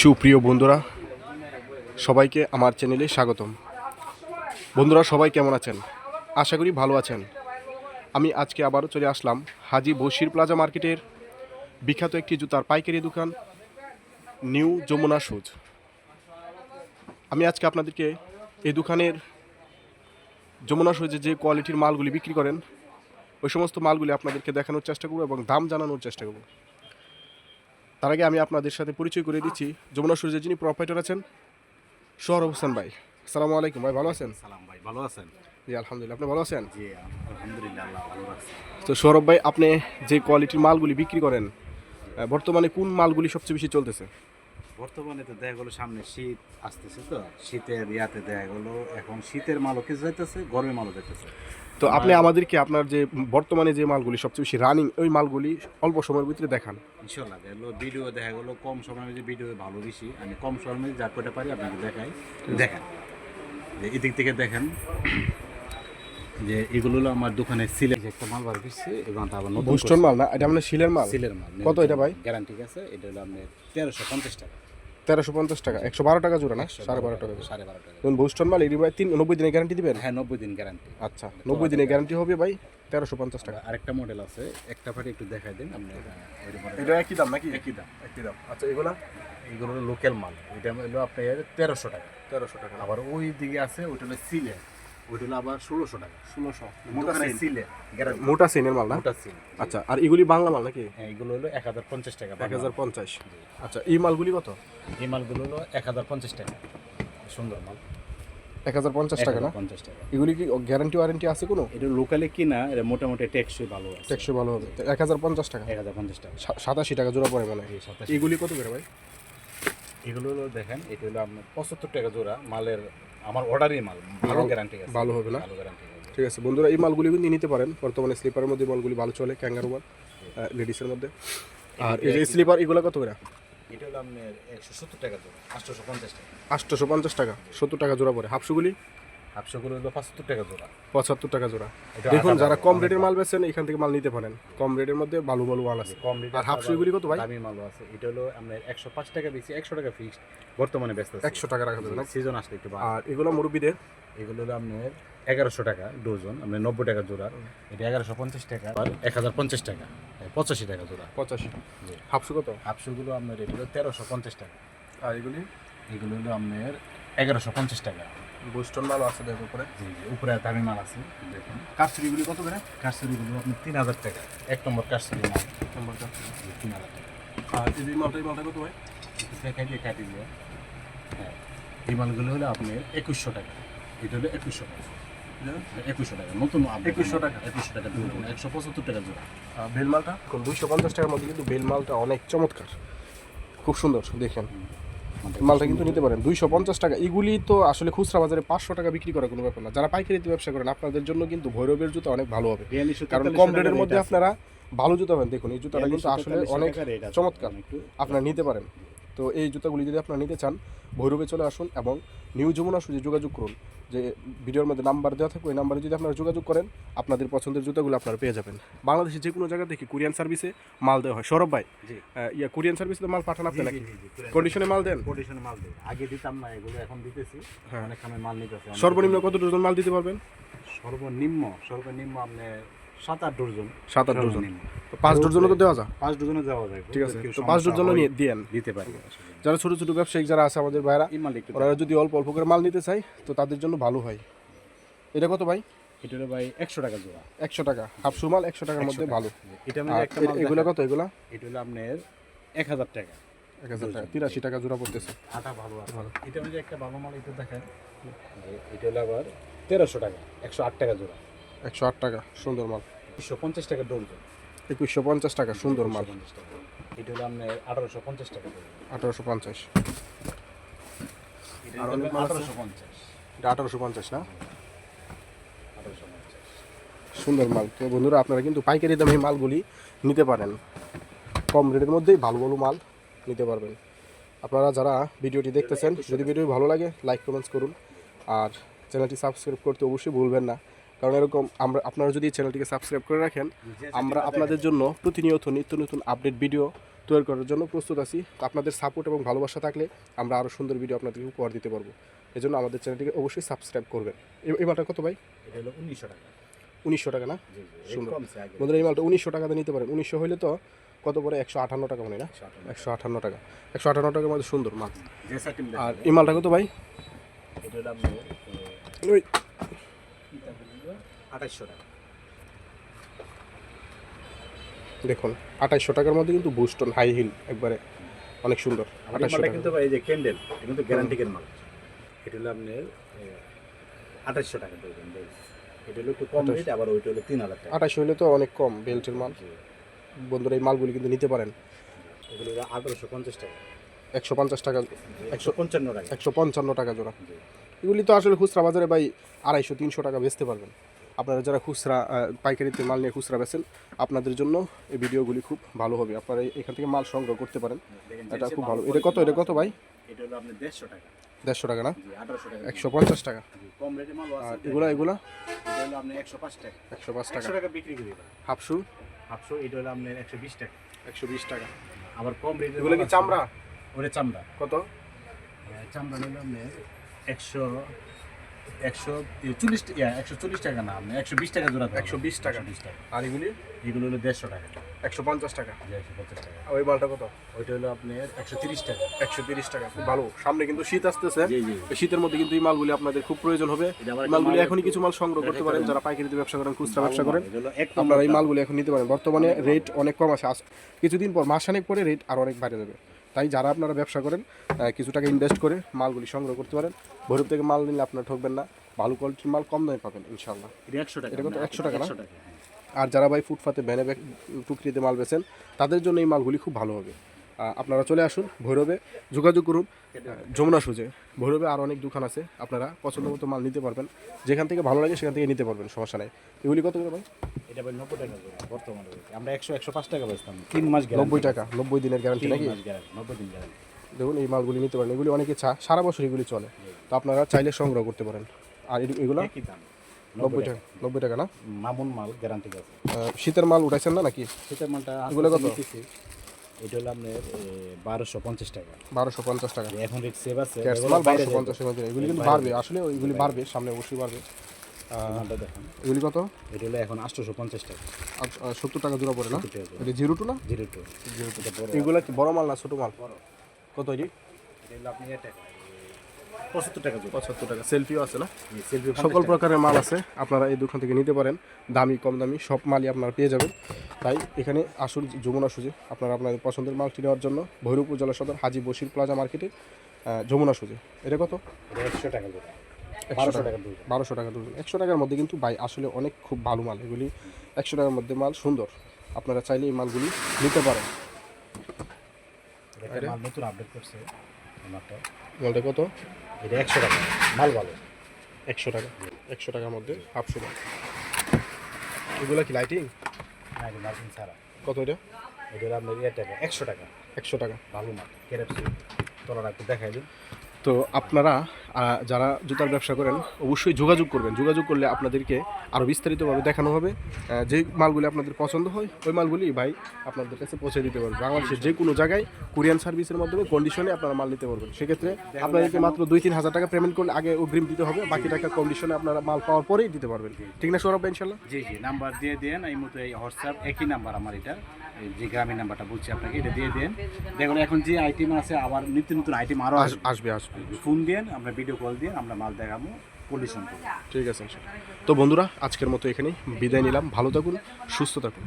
সুপ্রিয় বন্ধুরা, সবাইকে আমার চ্যানেলে স্বাগতম। বন্ধুরা, সবাই কেমন আছেন? আশা করি ভালো আছেন। আমি আজকে আবারও চলে আসলাম হাজি বসির প্লাজা মার্কেটের বিখ্যাত একটি জুতার পাইকারি দোকান, নিউ যমুনা সুজ আমি আজকে আপনাদেরকে এই দোকানের যমুনা সুজে যে কোয়ালিটির মালগুলি বিক্রি করেন, ওই সমস্ত মালগুলি আপনাদেরকে দেখানোর চেষ্টা করব এবং দাম জানানোর চেষ্টা করব। তার আগে আমি আপনাদের সাথে পরিচয় করে দিচ্ছি। যমুনা সূর্যের যিনি প্রপাইটার আছেন সৌরভ হোসেন ভাই। আসসালামু আলাইকুম ভাই ভালো আছেন? সালাম ভাই ভালো আছেন? জি আলহামদুলিল্লাহ আপনি ভালো আছেন? জি আলহামদুলিল্লাহ আল্লাহ ভালো তো সৌরভ ভাই আপনি যে কোয়ালিটির মালগুলি বিক্রি করেন বর্তমানে কোন মালগুলি সবচেয়ে বেশি চলতেছে? বর্তমানে তো দেখা গেলো সামনে শীত আসতেছে তো। শীতের ইয়াতে দেখা গেলো এখন শীতের মালও কিছু যাইতেছে গরমের মালও যাইতেছে। তো আপনি আমাদেরকে আপনার যে বর্তমানে যে মালগুলি সবচেয়ে বেশি রানিং ওই মালগুলি অল্প সময়ের ভিতরে দেখান? ইনশাল্লাহ দেখা গেলো ভিডিও দেখা গেলো কম সময়ের মধ্যে ভিডিও ভালো বেশি আমি কম সময়ের মধ্যে যা করে পারি আপনাকে দেখাই। দেখেন যে এদিক থেকে দেখেন যে এগুলো হলো আমার দোকানে সিলে একটা মাল বার করছে এবং আবার নতুন মাল না? এটা আপনার শিলের মাল? সিলের মাল কত এটা ভাই? গ্যারান্টি আছে এটা হলো আপনার তেরোশো পঞ্চাশ টাকা। তেরোশো পঞ্চাশ টাকা একশো বারো টাকা জোড়া না? সাড়ে বারো টাকা সাড়ে বারো টাকা। ধরুন বুস্টন মাল এটি ভাই তিন নব্বই দিনের গ্যারান্টি দিবেন? হ্যাঁ নব্বই দিন গ্যারান্টি আচ্ছা নব্বই দিনের গ্যারান্টি হবে ভাই তেরোশো পঞ্চাশ টাকা। আরেকটা মডেল আছে একটা পাটি একটু দেখাই দিন আপনি এটা একই দাম নাকি? একই দাম। একই দাম। আচ্ছা এগুলা? এগুলো হলো লোকাল মাল। এটা হলো আপনার তেরোশো টাকা। তেরোশো টাকা। আবার ওই দিকে আছে ওইটা হলো সিলে ওইটা হলো আবার ষোলোশো টাকা। ষোলোশো। মোটা সিলে মোটা সিনের মাল না? মোটা সিল আচ্ছা আর এগুলি বাংলা মাল নাকি? হ্যাঁ এগুলো হলো এক হাজার পঞ্চাশ টাকা এক হাজার পঞ্চাশ। আচ্ছা এই মালগুলি কত? এই মালগুলো হলো এক হাজার পঞ্চাশ টাকা। সুন্দর মাল। এক হাজার পঞ্চাশ টাকা না? পঞ্চাশ টাকা। এগুলি কি গ্যারান্টি ওয়ারেন্টি আছে কোনো? এটা লোকালে কিনা এটা মোটামুটি টেকসই ভালো টেকসই ভালো হবে। এক হাজার পঞ্চাশ টাকা? এক হাজার পঞ্চাশ টাকা। সাতাশি টাকা জোড়া পড়ে মনে হয়। এগুলি কত করে ভাই? এগুলো হলো দেখেন এটা হলো আপনার পঁচাত্তর টাকা জোড়া মালের আমার অর্ডারই মাল ভালো গ্যারান্টি আছে। ভালো হবে না? ভালো গ্যারান্টি ঠিক আছে বন্ধুরা এই মালগুলি কিন্তু নিতে পারেন। বর্তমানে স্লিপারের মধ্যে মালগুলি ভালো চলে ক্যাঙ্গারু মাল লেডিসের মধ্যে। আর এই যে স্লিপার এগুলো কত করে? এটা হলো আপনার একশো সত্তর টাকা জোড়া আটশোশো পঞ্চাশ টাকা। আটশোশো পঞ্চাশ টাকা সত্তর টাকা জোড়া পরে। হাফশুগুলি হাফশোগুলো হলো পঁচাত্তর টাকা জোড়া। পঁচাত্তর টাকা জোড়া। দেখুন যারা কম রেটের মাল। বেচেন এখান থেকে মাল নিতে পারেন। কম রেটের মধ্যে ভালো ভালো মাল আছে। কম রেট আর হাফশুগুলি কত ভাই? দামি মালও আছে। এটা হলো আপনার একশো পাঁচ টাকা বেশি একশো টাকা ফিক্সড বর্তমানে ব্যস্ত একশো টাকা রাখা যাবে সিজন আসলে একটু আর এগুলো মুরব্বীদের? এগুলো হলো আপনার এগারোশো টাকা ডজন আপনার নব্বই টাকা জোড়া। এটা এগারোশো পঞ্চাশ টাকা আর এক হাজার পঞ্চাশ টাকা পঁচাশি টাকা জোড়া। পঁচাশি। হাফশো কত? হাফশোগুলো আপনার এগুলো তেরোশো পঞ্চাশ টাকা। আর এগুলি? এগুলো হলো আপনার এগারোশো পঞ্চাশ টাকা। বুস্টন মালও আছে দেখো উপরে। জি উপরে দামি মাল আছে দেখুন। কাশ্মীরিগুলি কত করে? কাশ্মীরিগুলো আপনার তিন হাজার টাকা। এক নম্বর কাশ্মীরি মাল। এক নম্বর। জি, তিন হাজার টাকা। আর এই মালটা এই মালটা কত ভাই? কাটিয়ে কাটিয়ে দিয়ে হ্যাঁ এই মালগুলো হলো আপনার একুশশো টাকা। এটা হলো একুশশো টাকা। একুশশো টাকা নতুন 2100 টাকা। একুশশো টাকা একশো পঁচাত্তর টাকা জোড়া। আর বেল মালটা? দুইশো পঞ্চাশ টাকার মধ্যে কিন্তু বেল মালটা অনেক চমৎকার। খুব সুন্দর দেখেন। মালটা কিন্তু নিতে পারেন। দুইশো পঞ্চাশ টাকা। এগুলি তো আসলে খুচরা বাজারে পাঁচশো টাকা বিক্রি করা কোনো ব্যাপার না। যারা পাইকারিতে ব্যবসা করেন আপনাদের জন্য কিন্তু ভৈরবের জুতো অনেক ভালো হবে। কারণ কম রেটের মধ্যে আপনারা ভালো জুতো পাবেন। দেখুন এই জুতোটা কিন্তু আসলে অনেক। চমৎকার। আপনারা নিতে পারেন। তো এই জুতাগুলি যদি আপনারা নিতে চান ভৈরবে চলে আসুন এবং নিউ যমুনা সুযোগ যোগাযোগ করুন। যে ভিডিওর মধ্যে নাম্বার দেওয়া থাকবে ওই নাম্বারে যদি আপনারা যোগাযোগ করেন আপনাদের পছন্দের জুতাগুলো আপনারা পেয়ে যাবেন। বাংলাদেশে যে কোনো জায়গা থেকে কুরিয়ান সার্ভিসে মাল দেওয়া হয়। সৌরভ ভাই ইয়া কোরিয়ান সার্ভিসে তো মাল পাঠান আপনি নাকি। কন্ডিশনে মাল দেন? কোটেশনে মাল দেয় আগে দিতাম না এগুলো এখন দিতেছি। হ্যাঁ। অনেক সময় মাল নিতেছে সর্বনিম্ন কত ডজন মাল দিতে পারবেন? সর্বনিম্ন সর্বনিম্ন আপনি সাত আট ডজন সাত আট ডজন তো পাঁচ ডজনও তো দেওয়া যায়? পাঁচ ডজনে যাওয়া যায়। ঠিক আছে। তো পাঁচ ডজনও নিয়ে দিয়েন। দিতে পারি। যারা ছোটো ছোটো ব্যবসায়িক যারা আছে আমাদের ভাইরা ওনারা যদি অল্প অল্প করে মাল নিতে চায় তো তাদের জন্য ভালো হয়। এটা কত ভাই? এটা ভাই একশো টাকা জোড়া। একশো টাকা। হাফশো মাল একশো টাকার মধ্যে ভালো। এটা এ- এগুলো কত এগুলা? এটা হলো আপনার এক হাজার টাকা। এক হাজার টাকা। তিরাশি টাকা জোড়া পড়তেছে। আটা ভালো আছে। এটা মধ্যে একটা ভালো মাল এটা দেখেন। এটা হলো আবার তেরোশো টাকা। একশো আট টাকা জোড়া। একশো আট টাকা। সুন্দর মাল। দুশো পঞ্চাশ টাকা ডজন একুশশো পঞ্চাশ টাকা সুন্দর মাল। পঞ্চাশ টাকা এটা হলো আপনার আঠারোশো পঞ্চাশ টাকা আঠারোশো পঞ্চাশ? আঠারোশো পঞ্চাশ। এটা আঠারোশো পঞ্চাশ না? সুন্দর মাল। তো বন্ধুরা আপনারা কিন্তু পাইকারি দামে মালগুলি নিতে পারেন। কম রেটের মধ্যেই ভালো ভালো মাল নিতে পারবেন। আপনারা যারা ভিডিওটি দেখতেছেন যদি ভিডিও ভালো লাগে লাইক কমেন্টস করুন। আর চ্যানেলটি সাবস্ক্রাইব করতে অবশ্যই ভুলবেন না। কারণ এরকম আমরা আপনারা যদি চ্যানেলটিকে সাবস্ক্রাইব করে রাখেন আমরা আপনাদের জন্য প্রতিনিয়ত নিত্য নতুন আপডেট ভিডিও তৈরি করার জন্য প্রস্তুত আছি। তো আপনাদের সাপোর্ট এবং ভালোবাসা থাকলে আমরা আরও সুন্দর ভিডিও আপনাদেরকে উপহার দিতে পারব। এজন্য আমাদের চ্যানেলটিকে অবশ্যই সাবস্ক্রাইব করবেন। এই- মালটা কত ভাই? এটা হলো উনিশশো টাকা। উনিশশো টাকা না? সুন্দর। বন্ধুরা এই মালটা উনিশশো টাকাতে নিতে পারেন। উনিশশো হইলে তো কত পরে একশো আটান্ন টাকা মনে না? একশো আটান্ন। টাকা। একশো আটান্ন টাকার মধ্যে সুন্দর মাল। আর এই মালটা কত ভাই? ওই আঠাশশো টাকা। দেখুন আঠাইশশো টাকার মধ্যে কিন্তু বুস্টন হাই হিল একবারে অনেক সুন্দর টাকা। কিন্তু এই যে ক্যান্ডেল এটা কিন্তু গ্যারান্টিকের মাল। এটা হলো আঠাশশো টাকা দেবেন এটা হলো একটু কম রেট আবার ওইটা হলো তিন হাজার টাকা। আঠাইশশো হইলে তো অনেক কম বেল্টের মাল। বন্ধুরা এই মালগুলি কিন্তু নিতে পারেন। এগুলো আঠারোশো পঞ্চাশ টাকা। একশো পঞ্চাশ টাকা একশো পঞ্চান্ন টাকা। একশো পঞ্চান্ন টাকা জোড়া। এগুলি তো আসলে খুচরা বাজারে ভাই আড়াইশো তিনশো টাকা বেচতে পারবেন। আপনারা যারা খুচরা পাইকারিতে মাল নিয়ে খুচরা বেচেন আপনাদের জন্য এই ভিডিওগুলি খুব ভালো হবে। আপনারা এখান থেকে মাল সংগ্রহ করতে পারেন। এটা খুব ভালো। এটা কত? এটা কত ভাই? এটা হলো আপনার দেড়শো টাকা। দেড়শো টাকা না? একশো পঞ্চাশ টাকা। কম রেটে মাল আর এগুলা এগুলা? একশো পাঁচ টাকা। একশো পাঁচ টাকা। টাকা বিক্রি করি হাফশু আটশো এটা হলো আপনার একশো বিশ টাকা। একশো বিশ টাকা। আবার কম রেটে এগুলো কি চামড়া? ওরে চামড়া। কত? চামড়া নিলে আপনার একশো একশো চল্লিশ একশো চল্লিশ টাকা না আপনার একশো বিশ টাকা জোড়া দেওয়া হবে। 120 টাকা। বিশ টাকা। আর এগুলি? এগুলো হলো দেড়শো টাকা। একশো পঞ্চাশ টাকা। একশো পঞ্চাশ টাকা। ওই মালটা কত? ওইটা হলো আপনার একশো তিরিশ টাকা। একশো তিরিশ টাকা। খুব ভালো। সামনে কিন্তু শীত আসতেছে। শীতের মধ্যে কিন্তু এই মালগুলি আপনাদের খুব প্রয়োজন হবে। মালগুলি এখনই কিছু মাল সংগ্রহ করতে পারেন। যারা পাইকারিতে ব্যবসা করেন খুচরা ব্যবসা করেন আপনারা এই মালগুলি এখন নিতে পারেন। বর্তমানে রেট অনেক কম আছে। কিছুদিন পর মাসখানেক পরে রেট আর অনেক বাইরে যাবে। তাই যারা আপনারা ব্যবসা করেন কিছু টাকা ইনভেস্ট করে মালগুলি সংগ্রহ করতে পারেন ভৈরব থেকে মাল নিলে আপনারা ঠকবেন না ভালো কোয়ালিটির মাল কম দামে পাবেন ইনশাল্লাহ একশো টাকা এটা কত? 100 টাকা না? একশো টাকা হ্যাঁ। আর যারা ভাই ফুটপাতে ভ্যানে ব্যাগ টুকরিতে মাল বেছেন তাদের জন্য এই মালগুলি খুব ভালো হবে আপনারা চলে আসুন ভৈরবে যোগাযোগ করুন যমুনা সুজে। ভৈরবে আর অনেক দোকান আছে আপনারা পছন্দ মতো মাল নিতে পারবেন। যেখান থেকে ভালো লাগে সেখান থেকে নিতে পারবেন সমস্যা নাই। এগুলি কত করে ভাই? এটা ভাই নব্বই টাকা বর্তমানে আমরা একশো একশো পাঁচ টাকা বেচতাম। তিন মাস নব্বই টাকা নব্বই দিনের গ্যারান্টি নাকি? নব্বই দিন গ্যারান্টি। দেখুন এই মালগুলি নিতে পারেন। এগুলি অনেকে চা সারা বছর এগুলি চলে। তো আপনারা চাইলে সংগ্রহ করতে পারেন। আর এগুলো? নব্বই টাকা। নব্বই টাকা না? মামুন মাল গ্যারান্টি আছে। শীতের মাল উঠাইছেন না নাকি? শীতের মালটা এগুলো কত? এটা হলো আপনার বারোশো পঞ্চাশ টাকা। বারোশো পঞ্চাশ টাকা। এখন রেট সেভ আছে বারোশো পঞ্চাশের মধ্যে এগুলি কিন্তু বাড়বে আসলে এগুলি বাড়বে সামনে অবশ্যই বাড়বে। দেখেন। এগুলি কত? এটা হলো এখন আটশোশো পঞ্চাশ টাকা সত্তর টাকা জোড়া পড়ে না? 70 টাকা জোড়া। এটা জিরো টু না? Zero two. Zero two. এগুলো কি বড় মাল না ছোটো মাল? কত এটি? এটা হলো আপনি টাকা পঁচাত্তর টাকা পঁচাত্তর টাকা। সেলফিও আছে না? সেলফি সকল প্রকারের মাল আছে আপনারা এই দোকান থেকে নিতে পারেন। দামি কম দামি সব মালই আপনারা পেয়ে যাবেন। তাই এখানে আসুন যমুনা সুজে। আপনারা আপনাদের পছন্দের মালটি নেওয়ার জন্য ভৈরব উপজেলা সদর হাজি বসির প্লাজা মার্কেটে যমুনা সুজে। এটা কত? একশো টাকা বারোশো টাকা। বারোশো দুজন একশো টাকার মধ্যে কিন্তু ভাই আসলে অনেক খুব ভালো মাল। এগুলি একশো টাকার মধ্যে মাল সুন্দর। আপনারা চাইলে এই মালগুলি নিতে পারেন। মাল নতুন আপডেট করছে মালটা কত? এটা একশো টাকা। মাল ভালো। একশো টাকা। একশো টাকার মধ্যে হাফশো টাকা এগুলো কি লাইটিং লাইটিং লাইটিং ছাড়া। কত এটা? এটা আপনার ইয়ে টাকা একশো টাকা। একশো টাকা। ভালো মাল। কেরাপসি তোলার একটু দেখাই দিন তো আপনারা যারা জুতার ব্যবসা করেন, অবশ্যই যোগাযোগ করবেন। যোগাযোগ করলে আপনাদেরকে আরও বিস্তারিতভাবে দেখানো হবে। যে মালগুলি আপনাদের পছন্দ হয়, ওই মালগুলি ভাই আপনাদের কাছে পৌঁছে দিতে পারবে। বাংলাদেশের যে কোনো জায়গায় কুরিয়ান সার্ভিসের মাধ্যমে কন্ডিশনে আপনারা মাল নিতে পারবেন। সেক্ষেত্রে আপনাদেরকে মাত্র দুই তিন হাজার টাকা পেমেন্ট করলে আগে অগ্রিম দিতে হবে। বাকি টাকা কন্ডিশনে আপনারা মাল পাওয়ার পরেই দিতে পারবেন। ঠিক না সৌরভ ইনশাল্লাহ জি জি নাম্বার দিয়ে দেন। এই মতো এই হোয়াটসঅ্যাপ একই নাম্বার আমার এটা। যে গ্রামের নাম্বারটা বলছি আপনাকে এটা দিয়ে দেন। দেখুন এখন যে আইটেম আছে আবার নিত্য নতুন আইটেম আরও আসবে। আসবে ফোন দেন আমরা ভিডিও কল দিয়ে আমরা মাল দেখাবো কন্ডিশন ঠিক আছে তো বন্ধুরা আজকের মতো এখানেই বিদায় নিলাম। ভালো থাকুন সুস্থ থাকুন।